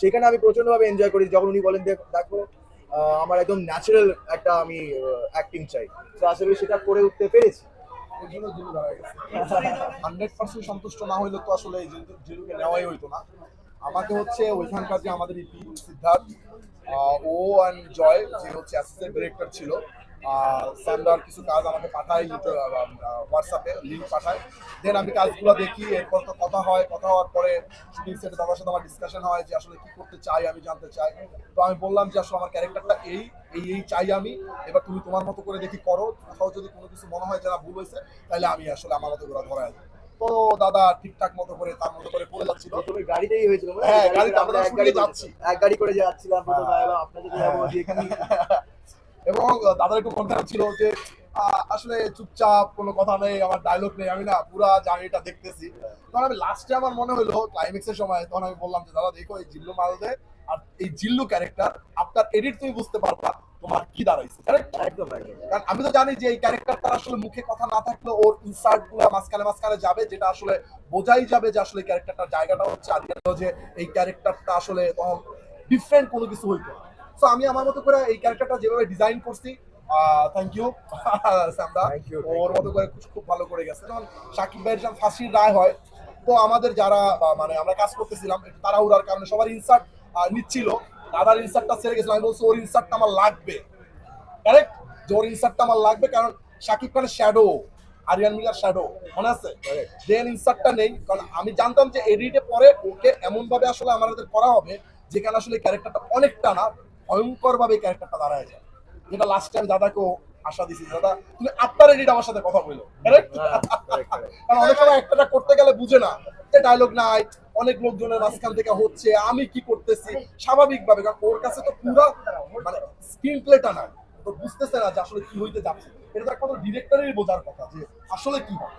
সেখানে আমি প্রচন্ডভাবে এনজয় করি যখন উনি বলেন দেখো আমার একদম ন্যাচারাল একটা আমি অ্যাক্টিং চাই। তো আসলে সেটা করে উঠতে পেরেছি। হান্ড্রেড পার্সেন্ট সন্তুষ্ট না হইলে তো আসলে জিলুকে নেওয়াই হইতো না। আমাকে হচ্ছে ওইখানকার যে আমাদের ইপি সিদ্ধার্থ ও অ্যান্ড জয়, যে হচ্ছে অ্যাসিস্ট্যান্ট ডিরেক্টর ছিল কিছু কাজ আমাকে পাঠায় হোয়াটসঅ্যাপে লিঙ্ক পাঠায় দেন আমি কাজগুলো দেখি এরপর তো কথা হয় কথা হওয়ার পরে শুটিং সেটে দাদার সাথে আমার ডিসকাশন হয় যে আসলে কি করতে চাই আমি জানতে চাই তো আমি বললাম যে আসলে আমার ক্যারেক্টারটা এই এই এই চাই আমি এবার তুমি তোমার মতো করে দেখি করো কোথাও যদি কোনো কিছু মনে হয় যারা ভুল হয়েছে তাহলে আমি আসলে আমার মতো করে দিই। তো দাদা ঠিকঠাক মতো করে তার মতো করে পড়ে যাচ্ছিল প্রথমে গাড়িতেই হয়েছিল হ্যাঁ, গাড়িতে আমরা এক গাড়ি যাচ্ছি। এক গাড়ি করে যাচ্ছিলাম প্রথমে। আপনার সাথে যাব দেখি এবং দাদার একটু কনফার্ম ছিল যে আসলে চুপচাপ কোনো কথা নেই আমার ডায়লগ নেই আমি না পুরা জার্নিটা দেখতেছি। তখন আমি লাস্টে আমার মনে হলো ক্লাইম্যাক্সের সময় তখন আমি বললাম যে দাদা দেখো এই জিল্লু মালদে আর এই জিল্লু ক্যারেক্টার আপনার এডিট তুমি বুঝতে পারবা তোমার কি দাঁড়াইছে? একদম কারণ আমি তো জানি যে এই ক্যারেক্টারটা আসলে মুখে কথা না থাকলে ওর ইনসার্টগুলো মাঝখানে মাঝখানে যাবে যেটা আসলে বোঝাই যাবে যে আসলে ক্যারেক্টারটার জায়গাটা হচ্ছে আর যে এই ক্যারেক্টারটা আসলে তখন ডিফারেন্ট কোনো কিছু হইতো সো আমি আমার মতো করে এই ক্যারেক্টারটা যেভাবে ডিজাইন করছি থ্যাংক ইউ thank ওর মতো করে খুব- ভালো করে গেছে। যখন সাকিব ভাইয়ের যখন ফাঁসির রায় হয় তো আমাদের যারা মানে আমরা কাজ করতেছিলাম একটু তাড়াহুড়ার কারণে সবার ইনসার্ট নিচ্ছিল। দাদার ইনসার্টটা ছেড়ে গেছিল। আমি বলছি ওর ইনসার্টটা আমার লাগবে। কারেক্ট যে ওর ইনসার্টটা আমার লাগবে কারণ শাকিব খানের শ্যাডো আরিয়ান মিলার শ্যাডো মনে আছে. দেন ইনসার্টটা নেই কারণ আমি জানতাম যে এডিটে পরে ওকে এমন ভাবে আসলে আমাদের করা হবে যেখানে আসলে ক্যারেক্টারটা অনেকটা না ভয়ঙ্কর ভাবে ক্যারেক্টারটা দাঁড়ায় যায়। যেটা লাস্ট টাইম দাদাকেও আশা দিছি দাদা তুমি আপনার এডিট আমার সাথে কথা বলল হ্যাঁ. কারণ অনেক সময় একটা করতে গেলে বুঝে না যে ডায়লগ নাই অনেক লোকজনের মাঝখান থেকে হচ্ছে আমি কি করতেছি? স্বাভাবিকভাবে কারণ ওর কাছে তো পুরো মানে স্ক্রিন প্লেটা নাই। তো বুঝতেছে না যে আসলে কি হইতে যাচ্ছে। এটা তো একমাত্র ডিরেক্টরেরই বোঝার কথা যে আসলে কি হবে।